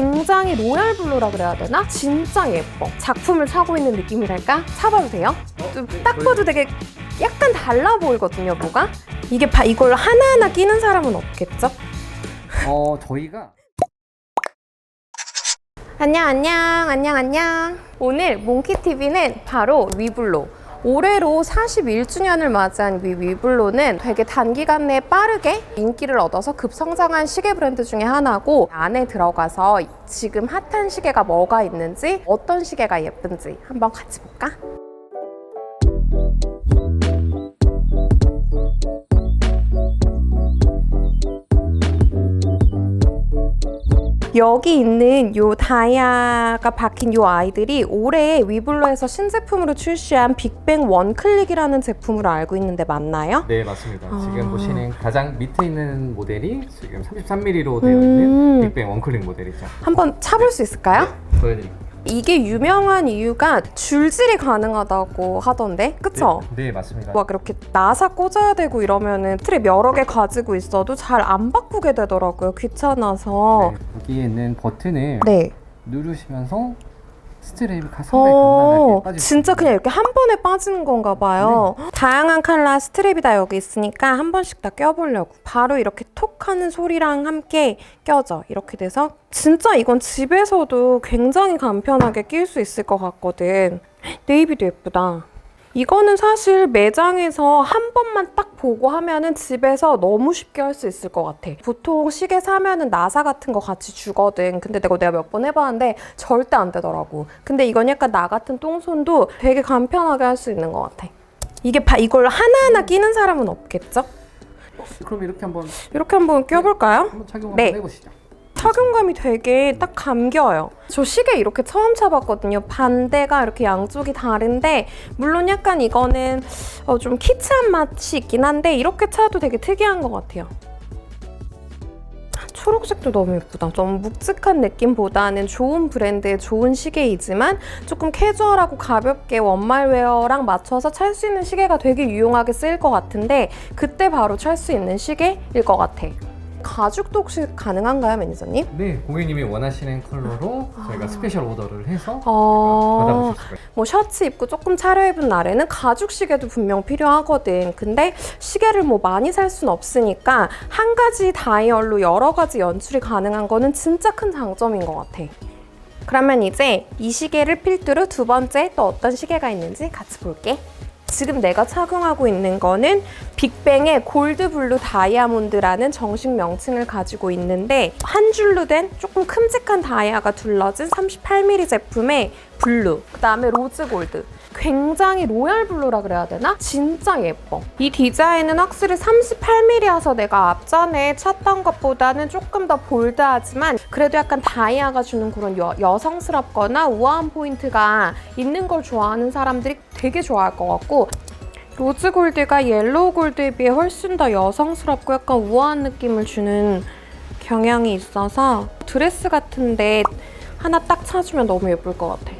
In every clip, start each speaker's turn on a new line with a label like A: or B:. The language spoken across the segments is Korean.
A: 굉장히 로얄 블루라 그래야 되나? 진짜 예뻐. 작품을 사고 있는 느낌이랄까? 사봐도 돼요? 좀 딱 봐도 되게 약간 달라 보이거든요, 뭐가? 이게 바, 이걸 하나하나 끼는 사람은 없겠죠?
B: 어 저희가
A: 안녕 안녕 안녕 안녕 오늘 몽키TV는 바로 위블로 올해로 41주년을 맞이한 위 위블로는 되게 단기간 내에 빠르게 인기를 얻어서 급성장한 시계 브랜드 중에 하나고 안에 들어가서 지금 핫한 시계가 뭐가 있는지 어떤 시계가 예쁜지 한번 같이 볼까? 여기 있는 요 다이아가 박힌 요 아이들이 올해 위블로에서 신제품으로 출시한 빅뱅 원클릭이라는 제품으로 알고 있는데 맞나요?
B: 네 맞습니다.
A: 아.
B: 지금 보시는 가장 밑에 있는 모델이 지금 33mm로 되어
A: 음.
B: 있는 빅뱅 원클릭 모델이죠.
A: 한번 차볼 수 있을까요?
B: 보여드릴게요.
A: 이게 유명한 이유가 줄질이 가능하다고 하던데 그쵸?
B: 네, 네 맞습니다.
A: 막 이렇게 나사 꽂아야 되고 이러면은 트랩 여러 개 가지고 있어도 잘 안 바꾸게 되더라고요 귀찮아서
B: 네, 여기에 있는 버튼을
A: 네.
B: 누르시면서 스트랩이 가- 상당히 간단하게
A: 어,
B: 빠질 수
A: 진짜. 그냥 이렇게 한 번에 빠지는 건가 봐요. 다양한 컬러 스트랩이 다 여기 있으니까 한 번씩 다 껴보려고. 바로 이렇게 톡 하는 소리랑 함께 껴져. 이렇게 돼서 진짜 이건 집에서도 굉장히 간편하게 낄 수 있을 것 같거든. 네이비도 예쁘다. 이거는 사실 매장에서 한 번만 딱 보고 하면은 집에서 너무 쉽게 할 수 있을 것 같아. 보통 시계 사면은 나사 같은 거 같이 주거든. 근데 내가 내가 몇 번 해봤는데 절대 안 되더라고. 근데 이건 약간 나 같은 똥손도 되게 간편하게 할 수 있는 것 같아. 이게 바, 이걸 하나하나 끼는 사람은 없겠죠?
B: 그럼 이렇게 한번
A: 이렇게 한번 껴볼까요?
B: 한번 착용
A: 네.
B: 한번 해보시죠.
A: 착용감이 되게 딱 감겨요. 저 시계 이렇게 처음 차봤거든요. 반대가 이렇게 양쪽이 다른데 물론 약간 이거는 어, 좀 키치한 맛이 있긴 한데 이렇게 차도 되게 특이한 것 같아요. 초록색도 너무 예쁘다. 좀 묵직한 느낌보다는 좋은 브랜드의 좋은 시계이지만 조금 캐주얼하고 가볍게 원말웨어랑 맞춰서 찰 수 있는 시계가 되게 유용하게 쓰일 것 같은데 그때 바로 찰 수 있는 시계일 것 같아. 가죽도 혹시 가능한가요, 매니저님?
B: 네 고객님이 원하시는 컬러로 저희가 스페셜 오더를 해서
A: 어.
B: 받아보실 수가 있어요.
A: 뭐 셔츠 입고 조금 차려입은 날에는 가죽 시계도 분명 필요하거든. 근데 시계를 뭐 많이 살 순 없으니까 한 가지 다이얼로 여러 가지 연출이 가능한 거는 진짜 큰 장점인 것 같아. 그러면 이제 이 시계를 필두로 두 번째 또 어떤 시계가 있는지 같이 볼게. 지금 내가 착용하고 있는 거는 빅뱅의 골드 블루 다이아몬드라는 정식 명칭을 가지고 있는데 한 줄로 된 조금 큼직한 다이아가 둘러진 38mm 제품의 블루 그 다음에 로즈 골드 굉장히 로얄 블루라 그래야 되나? 진짜 예뻐. 이 디자인은 확실히 38mm여서 내가 앞전에 찾던 것보다는 조금 더 볼드하지만 그래도 약간 다이아가 주는 그런 여, 여성스럽거나 우아한 포인트가 있는 걸 좋아하는 사람들이 되게 좋아할 것 같고 로즈 골드가 옐로우 골드에 비해 훨씬 더 여성스럽고 약간 우아한 느낌을 주는 경향이 있어서 드레스 같은데 하나 딱 차주면 너무 예쁠 것 같아.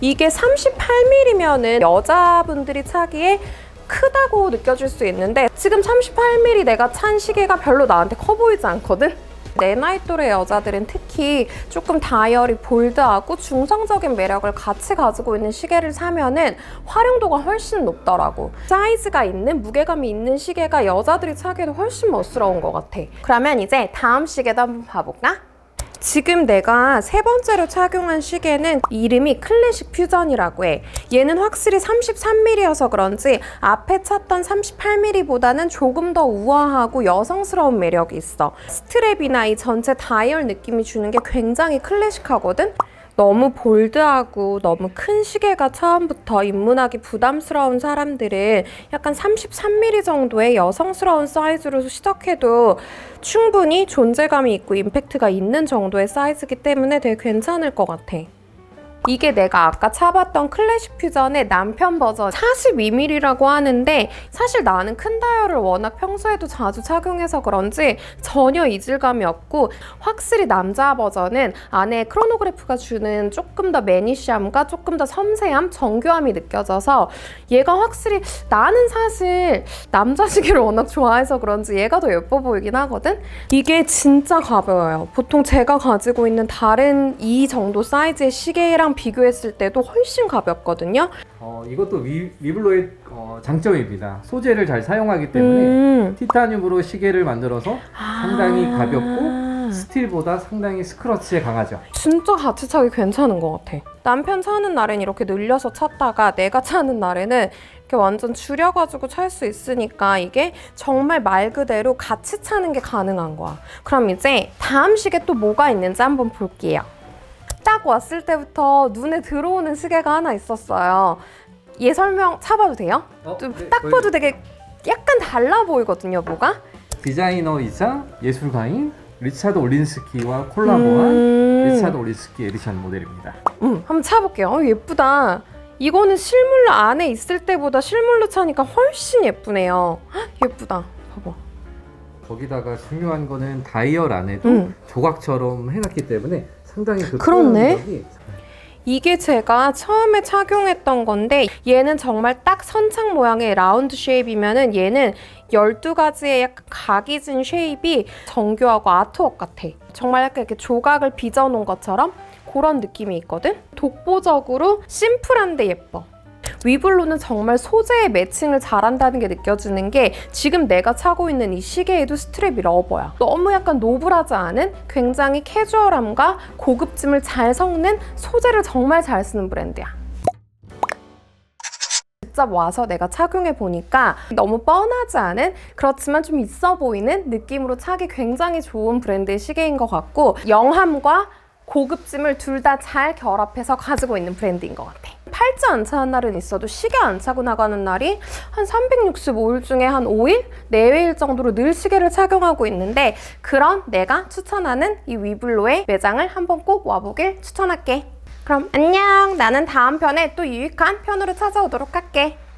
A: 이게 38mm면은 여자분들이 차기에 크다고 느껴질 수 있는데 지금 38mm 내가 찬 시계가 별로 나한테 커 보이지 않거든? 내 나이 또래 여자들은 특히 조금 다이얼이 볼드하고 중성적인 매력을 같이 가지고 있는 시계를 사면은 활용도가 훨씬 높더라고. 사이즈가 있는 무게감이 있는 시계가 여자들이 차기에도 훨씬 멋스러운 것 같아. 그러면 이제 다음 시계도 한번 봐볼까? 지금 내가 세 번째로 착용한 시계는 이름이 클래식 퓨전이라고 해. 얘는 확실히 33mm여서 그런지 앞에 찾던 38mm보다는 조금 더 우아하고 여성스러운 매력이 있어. 스트랩이나 이 전체 다이얼 느낌이 주는 게 굉장히 클래식하거든? 너무 볼드하고 너무 큰 시계가 처음부터 입문하기 부담스러운 사람들은 약간 33mm 정도의 여성스러운 사이즈로 시작해도 충분히 존재감이 있고 임팩트가 있는 정도의 사이즈이기 때문에 되게 괜찮을 것 같아. 이게 내가 아까 차봤던 클래식 퓨전의 남편 버전 42mm라고 하는데 사실 나는 큰 다이얼을 워낙 평소에도 자주 착용해서 그런지 전혀 이질감이 없고 확실히 남자 버전은 안에 크로노그래프가 주는 조금 더 매니시함과 조금 더 섬세함, 정교함이 느껴져서 얘가 확실히 나는 사실 남자 시계를 워낙 좋아해서 그런지 얘가 더 예뻐 보이긴 하거든? 이게 진짜 가벼워요. 보통 제가 가지고 있는 다른 이 정도 사이즈의 시계랑 비교했을 때도 훨씬 가볍거든요.
B: 어, 이것도 위, 위블로의 어, 장점입니다. 소재를 잘 사용하기 때문에
A: 음.
B: 티타늄으로 시계를 만들어서 상당히
A: 아.
B: 가볍고 스틸보다 상당히 스크러치에 강하죠.
A: 진짜 같이 차기 괜찮은 것 같아. 남편 차는 날엔 이렇게 늘려서 찼다가 내가 차는 날에는 이렇게 완전 줄여가지고 찰 수 있으니까 이게 정말 말 그대로 같이 차는 게 가능한 거야. 그럼 이제 다음 시계 또 뭐가 있는지 한번 볼게요. 딱 왔을 때부터 눈에 들어오는 시계가 하나 있었어요. 얘 설명 차봐도 돼요?
B: 어,
A: 좀
B: 네,
A: 딱
B: 보여주세요.
A: 봐도 되게 약간 달라 보이거든요, 뭐가?
B: 디자이너이자 예술가인 리차드 올린스키와 콜라보한
A: 음.
B: 리차드 올린스키 에디션 모델입니다.
A: 음, 한번 차볼게요. 어, 예쁘다. 이거는 실물로 안에 있을 때보다 실물로 차니까 훨씬 예쁘네요. 헉, 예쁘다. 봐봐.
B: 거기다가 중요한 거는 다이얼 안에도
A: 음.
B: 조각처럼 해놨기 때문에 상당히 그
A: 그렇네. 이게 제가 처음에 착용했던 건데 얘는 정말 딱 선창 모양의 라운드 쉐입이면은 얘는 12가지의 약간 각이 진 쉐입이 정교하고 아트웍 같아. 정말 약간 이렇게 조각을 빚어놓은 것처럼 그런 느낌이 있거든? 독보적으로 심플한데 예뻐. 위블로는 정말 소재의 매칭을 잘한다는 게 느껴지는 게 지금 내가 차고 있는 이 시계에도 스트랩이 러버야. 너무 약간 노블하지 않은 굉장히 캐주얼함과 고급짐을 잘 섞는 소재를 정말 잘 쓰는 브랜드야. 직접 와서 내가 착용해 보니까 너무 뻔하지 않은 그렇지만 좀 있어 보이는 느낌으로 차기 굉장히 좋은 브랜드의 시계인 것 같고 영함과 고급짐을 둘 다 잘 결합해서 가지고 있는 브랜드인 것 같아. 팔찌 안 차는 날은 있어도 시계 안 차고 나가는 날이 한 365일 중에 한 5일? 4회일 정도로 늘 시계를 착용하고 있는데 그런 내가 추천하는 이 위블로의 매장을 한번 꼭 와보길 추천할게. 그럼 안녕. 나는 다음 편에 또 유익한 편으로 찾아오도록 할게. 뿅!